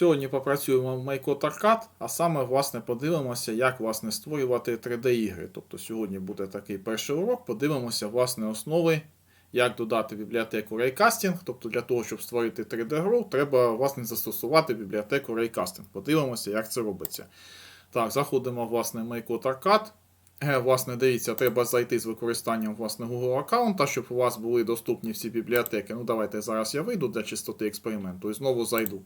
Сьогодні попрацюємо в MyCode Arcade, а саме власне подивимося, як власне створювати 3D-ігри. Тобто сьогодні буде такий перший урок, подивимося власне основи, як додати бібліотеку Raycasting. Тобто для того, щоб створити 3D-гру, треба власне застосувати бібліотеку Raycasting. Подивимося, як це робиться. Так, заходимо власне в MyCode Arcade. Е, Власне, дивіться, треба зайти з використанням власне, Google аккаунта, щоб у вас були доступні всі бібліотеки. Ну, давайте зараз я вийду для чистоти експерименту і знову зайду.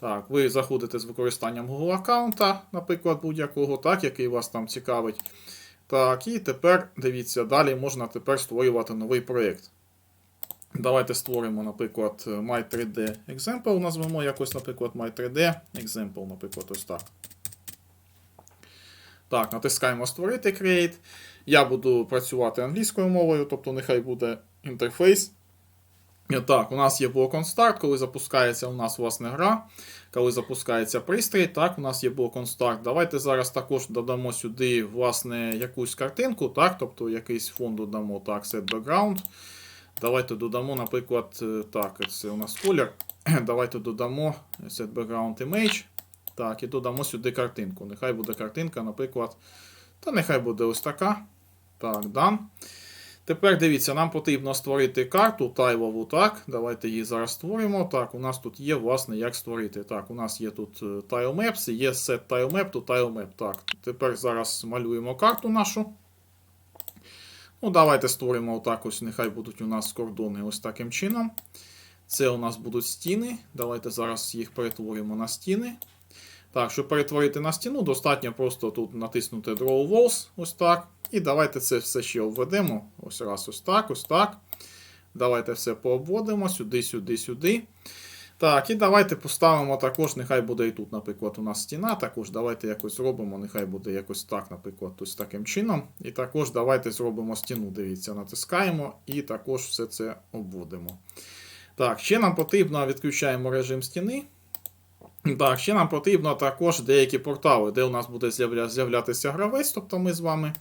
Так, ви заходите з використанням Google аккаунта, наприклад, будь-якого, так, який вас там цікавить. Так, і тепер дивіться, далі можна тепер створювати новий проєкт. Давайте створимо, наприклад, My3D Example, назвемо якось, наприклад, My3D Example, наприклад, ось так. Так, натискаємо Створити Create. Я буду працювати англійською мовою, тобто нехай буде інтерфейс. Так, у нас є блок on start, коли запускається у нас власне гра, коли запускається пристрій, так, у нас є блок on start. Давайте зараз також додамо сюди власне, якусь картинку, так, тобто якийсь фон додамо, так, set background. Давайте додамо, наприклад, е, так, це у нас колір. Давайте додамо set background image. Так, і додамо сюди картинку. Нехай буде картинка, наприклад. Та нехай буде ось така. Так, done. Тепер дивіться, нам потрібно створити карту тайлову. Так, давайте її зараз створимо. Так, у нас тут є, власне, як створити. Так, у нас є тут е, tile maps, є set tile to tile. Так, тепер зараз малюємо карту нашу. Ну, давайте створимо отак ось, нехай будуть у нас кордони ось таким чином. Це у нас будуть стіни. Давайте зараз їх перетворимо на стіни. Так, щоб перетворити на стіну, достатньо просто тут натиснути Draw Walls, ось так. І давайте це все ще обведемо. Ось раз, ось так, ось так. Давайте все пообводимо сюди, сюди, сюди. Так, і давайте поставимо також, нехай буде і тут, наприклад, у нас стіна. Також давайте якось зробимо, нехай буде якось так, наприклад, ось таким чином. І також давайте зробимо стіну. Дивіться, натискаємо і також все це обводимо. Так, ще нам потрібно відключаємо режим стіни. Так, ще нам потрібно також деякі портали, де у нас буде з'являтися гравець, тобто ми з вами.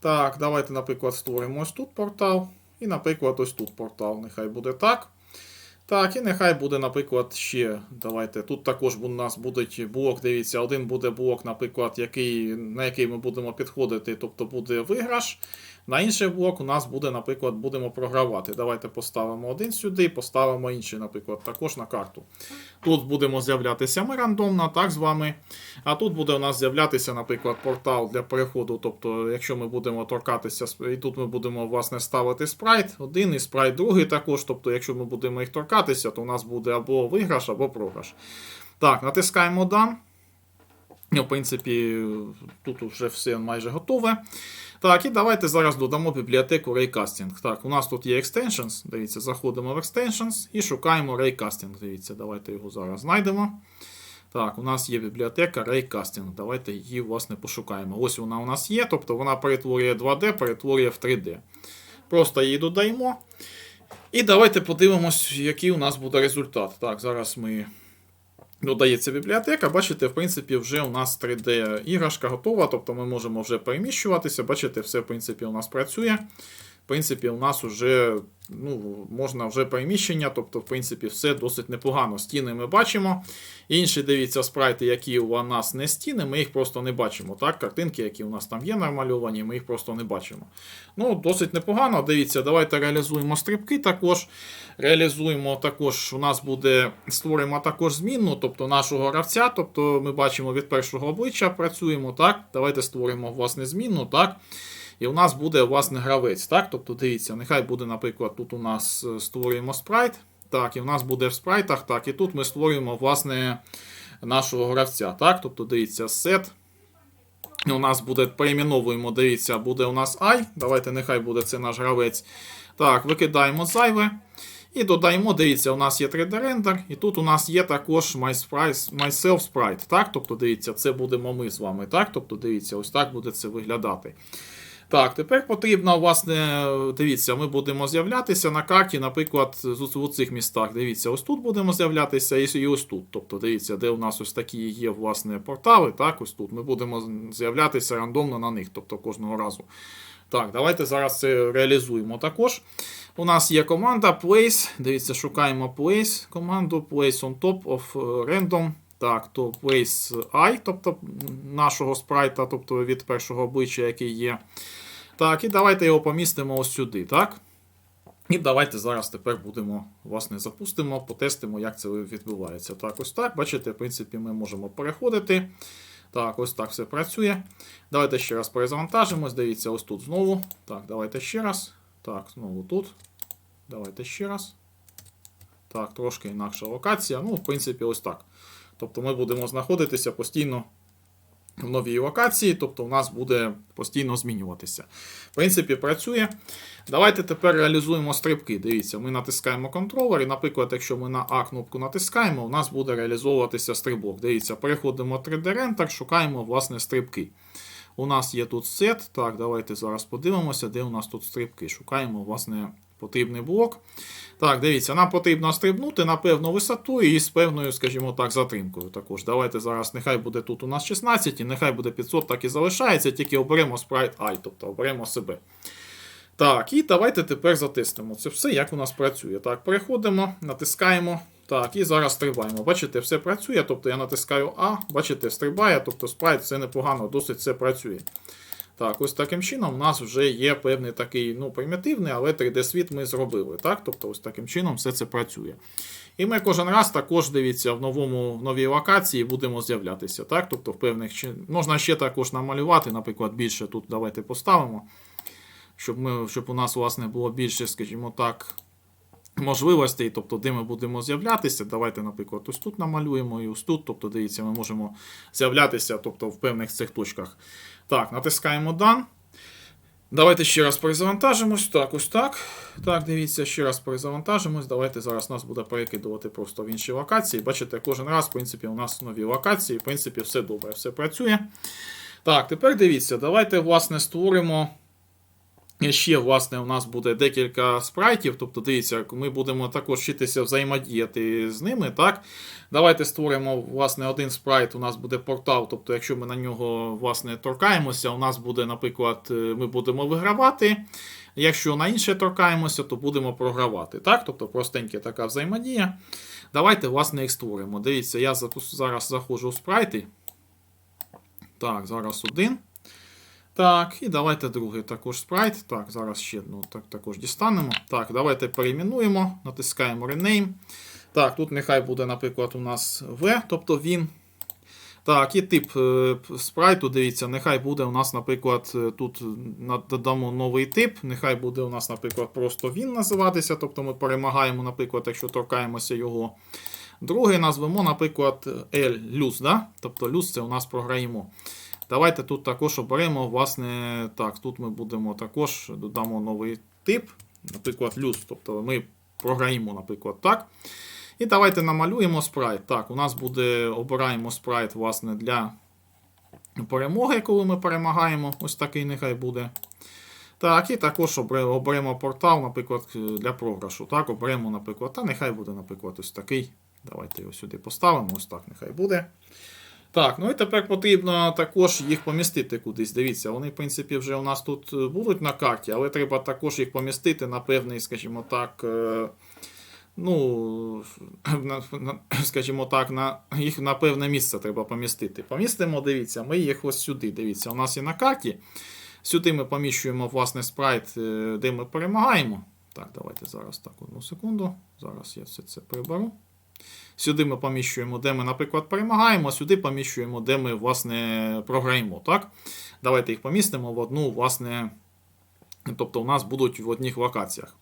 Так, давайте, наприклад, створимо ось тут портал. І, наприклад, ось тут портал. Нехай буде так. Так, і нехай буде, наприклад, ще. Давайте. Тут також у нас буде блок, дивіться, один буде блок, наприклад, який, на який ми будемо підходити, тобто буде виграш. На інший блок у нас буде, наприклад, будемо програвати. Давайте поставимо один сюди, поставимо інший, наприклад, також на карту. Тут будемо з'являтися ми рандомно, так з вами. А тут буде у нас з'являтися, наприклад, портал для переходу. Тобто, якщо ми будемо торкатися, і тут ми будемо власне ставити спрайт, один і спрайт другий також. Тобто, якщо ми будемо їх торкатися, то у нас буде або виграш, або програш. Так, натискаємо Done. Ну, В принципі, тут вже все майже готове. Так, і давайте зараз додамо бібліотеку Raycasting. Так, у нас тут є Extensions. Дивіться, заходимо в Extensions і шукаємо Raycasting. Дивіться, давайте його зараз знайдемо. Так, у нас є бібліотека Raycasting. Давайте її, власне, пошукаємо. Ось вона у нас є, тобто вона перетворює 2D, перетворює в 3D. Просто її додаємо. І давайте подивимось, який у нас буде результат. Так, зараз ми. Додається бібліотека, бачите, в принципі, вже у нас 3D-іграшка готова, тобто ми можемо вже переміщуватися. Бачите, все, в принципі, у нас працює. В принципі, у нас вже ну, можна вже переміщення, тобто, в принципі, все досить непогано. Стіни ми бачимо. Інші, дивіться, спрайти, які у нас не стіни, ми їх просто не бачимо. Так? Картинки, які у нас там є намальовані, ми їх просто не бачимо. Ну, Досить непогано. Дивіться, давайте реалізуємо стрибки також. Реалізуємо також, у нас буде створимо також змінну, тобто нашого гравця. Тобто ми бачимо від першого обличчя, працюємо. так? Давайте створимо власне змінну. так? І у нас буде власне гравець. так? Тобто, дивіться, нехай буде, наприклад, тут у нас е, створюємо спрайт. Так, і в нас буде в спрайтах, так, і тут ми створюємо власне нашого гравця. так, Тобто, дивіться, set. У нас буде перейменовуємо, дивіться, буде у нас I. Давайте, нехай буде це наш гравець. Так, викидаємо зайве. І додаємо, дивіться, у нас є 3D-рендер, і тут у нас є також my sprite, myself sprite. Так, тобто, дивіться, це будемо ми з вами. Так, тобто, дивіться, ось так буде це виглядати. Так, тепер потрібно, власне, дивіться, ми будемо з'являтися на карті, наприклад, у цих містах. Дивіться, ось тут будемо з'являтися і і ось тут. Тобто, дивіться, де у нас ось такі є власне, портали. Так, ось тут. Ми будемо з'являтися рандомно на них, тобто кожного разу. Так, давайте зараз це реалізуємо також. У нас є команда place. Дивіться, шукаємо place команду. Place on top of е, random. Так, то place I, тобто нашого спрайта, тобто від першого обличчя, який є. Так, і давайте його помістимо ось сюди, так? І давайте зараз тепер будемо, власне, запустимо, потестимо, як це відбувається. Так, ось так. Бачите, в принципі, ми можемо переходити. Так, ось так все працює. Давайте ще раз перезавантажимось. Дивіться, ось тут знову. Так, давайте ще раз. Так, знову тут. Давайте ще раз. Так, трошки інакша локація. Ну, в принципі, ось так. Тобто ми будемо знаходитися постійно в новій локації, тобто у нас буде постійно змінюватися. В принципі, працює. Давайте тепер реалізуємо стрибки. Дивіться, ми натискаємо контролер, і, наприклад, якщо ми на А кнопку натискаємо, у нас буде реалізовуватися стрибок. Дивіться, переходимо 3D Render, шукаємо власне стрибки. У нас є тут сет. Так, давайте зараз подивимося, де у нас тут стрибки. Шукаємо, власне, потрібний блок. Так, дивіться, нам потрібно стрибнути на певну висоту і з певною, скажімо так, затримкою також. Давайте зараз, нехай буде тут у нас 16, і нехай буде 500, так і залишається, тільки оберемо Sprite I, тобто оберемо себе. Так, і давайте тепер затиснемо це все, як у нас працює. Так, переходимо, натискаємо. Так, і зараз стрибаємо. Бачите, все працює. Тобто я натискаю А, бачите, стрибає, тобто спрайт все непогано, досить все працює. Так, ось таким чином у нас вже є певний такий, ну, примітивний, але 3D-світ ми зробили. Так? Тобто, ось таким чином все це працює. І ми кожен раз також дивіться в новому в новій локації будемо з'являтися. Так? Тобто, в певних можна ще також намалювати, наприклад, більше тут давайте поставимо, щоб, ми, щоб у нас власне було більше, скажімо так, можливостей, тобто, де ми будемо з'являтися. Давайте, наприклад, ось тут намалюємо і ось тут. Тобто, дивіться, ми можемо з'являтися тобто, в певних цих точках. Так, натискаємо Done. Давайте ще раз перезавантажимось. Так, ось так. Так, дивіться, ще раз перезавантажимось. Давайте зараз нас буде перекидувати просто в інші локації. Бачите, кожен раз, в принципі, у нас нові локації. В принципі, все добре, все працює. Так, тепер дивіться, давайте, власне, створимо. Ще, власне, у нас буде декілька спрайтів. Тобто, дивіться, ми будемо також вчитися взаємодіяти з ними. так? Давайте створимо власне, один спрайт. У нас буде портал. Тобто, якщо ми на нього власне, торкаємося, у нас буде, наприклад, е, ми будемо вигравати. Якщо на інше торкаємося, то будемо програвати. так? Тобто простенька така взаємодія. Давайте, власне, їх створимо. Дивіться, я зараз заходжу у спрайти. Так, зараз один. Так, і давайте другий також спрайт. Так, зараз ще одну так, також дістанемо. Так, давайте перейменуємо, натискаємо Rename. Так, тут нехай буде, наприклад, у нас V, тобто він. Так, і тип е, спрайту, дивіться, нехай буде у нас, наприклад, е, тут на- додамо новий тип. Нехай буде у нас, наприклад, просто він називатися. Тобто ми перемагаємо, наприклад, якщо торкаємося його. Другий назвемо, наприклад, L Lose, да? тобто Lose це у нас програємо. Давайте тут також оберемо, власне, так, тут ми будемо також додамо новий тип, наприклад, люз. Тобто ми програємо, наприклад, так. І давайте намалюємо спрайт. Так, у нас буде, обираємо спрайт, власне, для перемоги, коли ми перемагаємо. Ось такий нехай буде. Так, і також оберемо портал, наприклад, для програшу. Так, оберемо, наприклад, та нехай буде, наприклад, ось такий. Давайте його сюди поставимо, ось так нехай буде. Так, ну і тепер потрібно також їх помістити кудись. Дивіться, вони, в принципі, вже у нас тут е, будуть на карті, але треба також їх помістити на певний, скажімо так, е, ну, скажімо так, на, їх на певне місце треба помістити. Помістимо, дивіться, ми їх ось сюди. Дивіться, у нас є на карті. Сюди ми поміщуємо власне спрайт, е, де ми перемагаємо. Так, давайте зараз так, одну секунду. Зараз я все це приберу. Сюди ми поміщуємо, де ми, наприклад, перемагаємо, а сюди поміщуємо, де ми, власне, програємо. Так? Давайте їх помістимо в одну, власне, тобто у нас будуть в одних локаціях.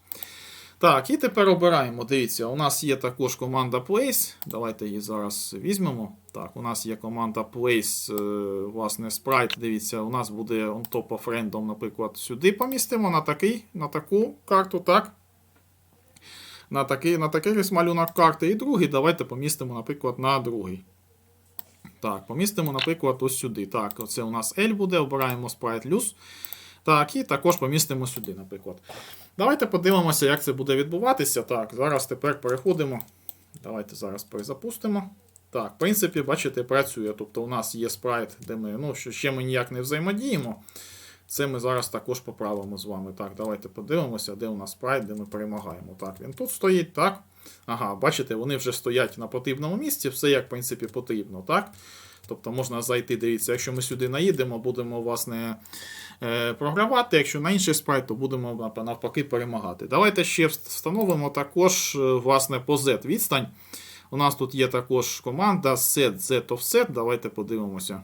Так, і тепер обираємо. Дивіться, у нас є також команда Place. Давайте її зараз візьмемо. Так, у нас є команда Place, е, власне, Sprite. Дивіться, у нас буде on top of random, наприклад, сюди помістимо на, такий, на таку карту, так? На такий, на такий ось малюнок карти. І другий давайте помістимо, наприклад, на другий. Так, помістимо, наприклад, ось сюди. Так, оце у нас L буде, обираємо Sprite Loose. Так, і також помістимо сюди, наприклад. Давайте подивимося, як це буде відбуватися. Так, зараз тепер переходимо. Давайте зараз перезапустимо. Так, в принципі, бачите, працює. Тобто у нас є спрайт, де ми, ну, ще ми ніяк не взаємодіємо. Це ми зараз також поправимо з вами. Так, давайте подивимося, де у нас спрайт, де ми перемагаємо. Так, він тут стоїть, так. Ага, бачите, вони вже стоять на потрібному місці, все як, в принципі, потрібно, так? Тобто можна зайти, дивіться, якщо ми сюди наїдемо, будемо, власне, е, програвати. Якщо на інший спрайт, то будемо навпаки перемагати. Давайте ще встановимо також, е, власне, по Z відстань. У нас тут є також команда set z offset. Давайте подивимося.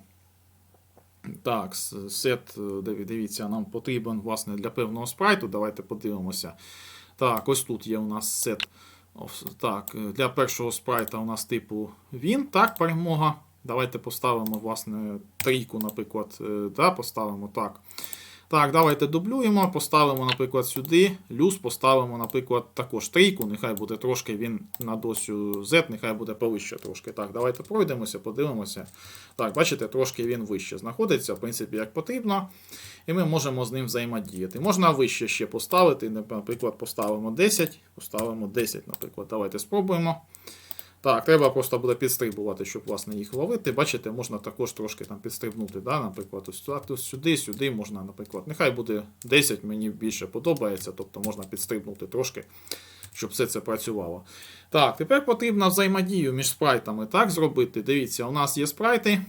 Так, с- set, е, диві- дивіться, нам потрібен власне для певного спрайту. Давайте подивимося. Так, ось тут є у нас сет. Так, е, для першого спрайта у нас типу він, так, перемога. Давайте поставимо, власне, трійку, наприклад, е, да, поставимо так. Так, давайте дублюємо, поставимо, наприклад, сюди. Люс поставимо, наприклад, також трійку. Нехай буде трошки він на досю Z, нехай буде повище трошки. Так, давайте пройдемося, подивимося. Так, бачите, трошки він вище знаходиться, в принципі, як потрібно. І ми можемо з ним взаємодіяти. Можна вище ще поставити. Наприклад, поставимо 10, поставимо 10, наприклад. Давайте спробуємо. Так, треба просто буде підстрибувати, щоб власне їх ловити. Бачите, можна також трошки там підстрибнути. Да? Наприклад, ось сюди, сюди, можна, наприклад. Нехай буде 10, мені більше подобається, тобто можна підстрибнути трошки, щоб все це працювало. Так, тепер потрібно взаємодію між спрайтами так зробити. Дивіться, у нас є спрайти.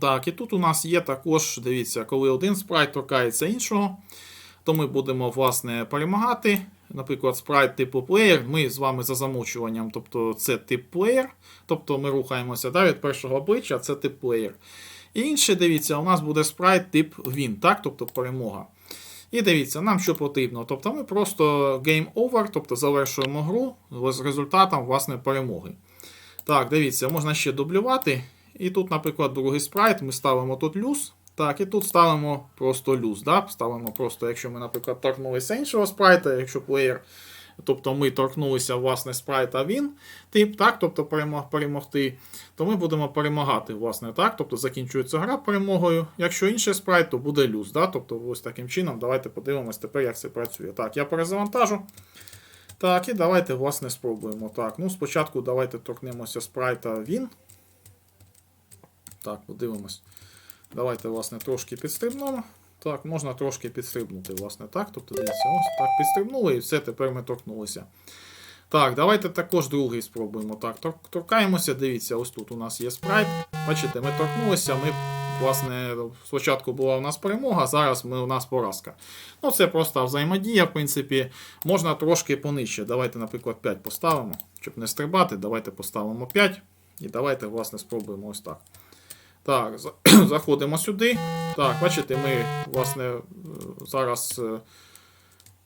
Так, і тут у нас є також, дивіться, коли один спрайт торкається іншого, то ми будемо, власне, перемагати. Наприклад, спрайт типу плеєр. Ми з вами за замовчуванням, тобто це тип плеєр. Тобто ми рухаємося да, від першого обличчя, це тип плеєр. І інше, дивіться, у нас буде спрайт тип він, так? тобто перемога. І дивіться, нам що потрібно. Тобто ми просто game over, тобто завершуємо гру з результатом власне перемоги. Так, дивіться, можна ще дублювати. І тут, наприклад, другий спрайт, ми ставимо тут люз. Так, і тут ставимо просто люз. Да? Ставимо просто, якщо ми, наприклад, торкнулися іншого спрайта, якщо плеєр, тобто ми торкнулися власне спрайта він, тип, так, тобто перемог, перемогти, то ми будемо перемагати, власне, так, тобто закінчується гра перемогою. Якщо інший спрайт, то буде люз. Да? Тобто, ось таким чином, давайте подивимось тепер, як це працює. Так, я перезавантажу. Так, і давайте, власне, спробуємо. Так, ну спочатку давайте торкнемося спрайта він. Так, подивимось. Давайте, власне, трошки підстрибнемо. Так, можна трошки підстрибнути, власне, так. Тобто, дивіться, ось так підстрибнули і все, тепер ми торкнулися. Так, давайте також другий спробуємо. Так, торкаємося, дивіться, ось тут у нас є спрайт. Бачите, ми торкнулися, ми, власне, спочатку була у нас перемога, зараз ми, у нас поразка. Ну, це просто взаємодія, в принципі, можна трошки понижче. Давайте, наприклад, 5 поставимо, щоб не стрибати, давайте поставимо 5. І давайте, власне, спробуємо ось так. Так, заходимо сюди. Так, бачите, ми, власне, е, зараз е,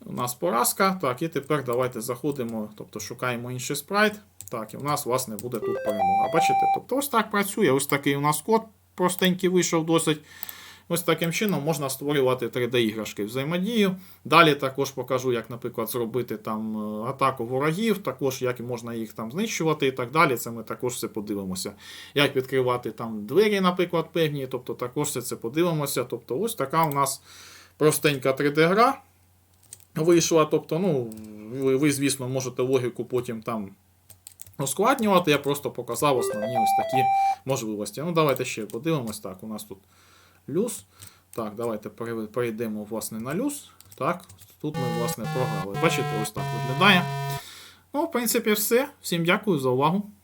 у нас поразка. Так, і тепер давайте заходимо, тобто шукаємо інший спрайт. Так, і у нас, власне, буде тут перемога. Бачите? Тобто ось так працює. Ось такий у нас код простенький вийшов досить. Ось таким чином можна створювати 3D-іграшки взаємодію. Далі також покажу, як, наприклад, зробити там е, атаку ворогів, також як можна їх там знищувати і так далі. Це ми також все подивимося. Як відкривати там двері, наприклад, певні. Тобто також все це подивимося. Тобто, ось така у нас простенька 3D-гра вийшла. Тобто, ну, ви, ви, звісно, можете логіку потім там ускладнювати. Я просто показав основні ось такі можливості. Ну, давайте ще подивимось. Так, у нас тут люз. Так, давайте перейдемо власне на люс. Так, тут ми, власне, програли. Бачите, ось так виглядає. Ну, в принципі, все. Всім дякую за увагу.